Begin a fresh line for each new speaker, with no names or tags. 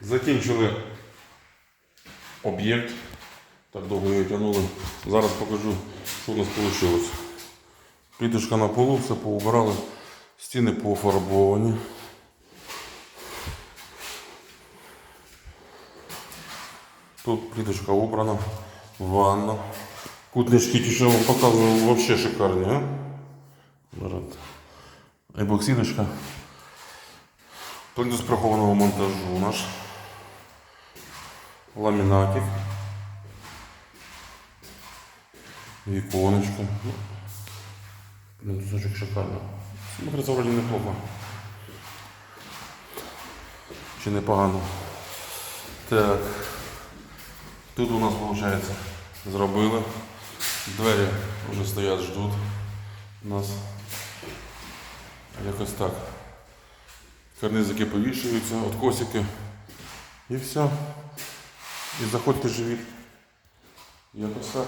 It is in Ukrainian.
Закінчили об'єкт. Так довго його тягнули. Зараз покажу, що у нас вийшло. Пліточка на полу, все поубирали, стіни пофарбовані. Тут плиточка убрана, ванна. Кутнички ті, що я вам показував, вообще шикарні, а? Зараз. Ебоксидочка. Прихованого монтажу наш. Ламінатик. Віконечко. Блин, кусочек шикарно. Смотрится вроде неплохо. Чи непогано. Так. Тут у нас виходить зробили. Двері вже стоять, ждуть нас. Якось так. Карнизики повішуються, откосики. І все. І заходьте живі. Якось так.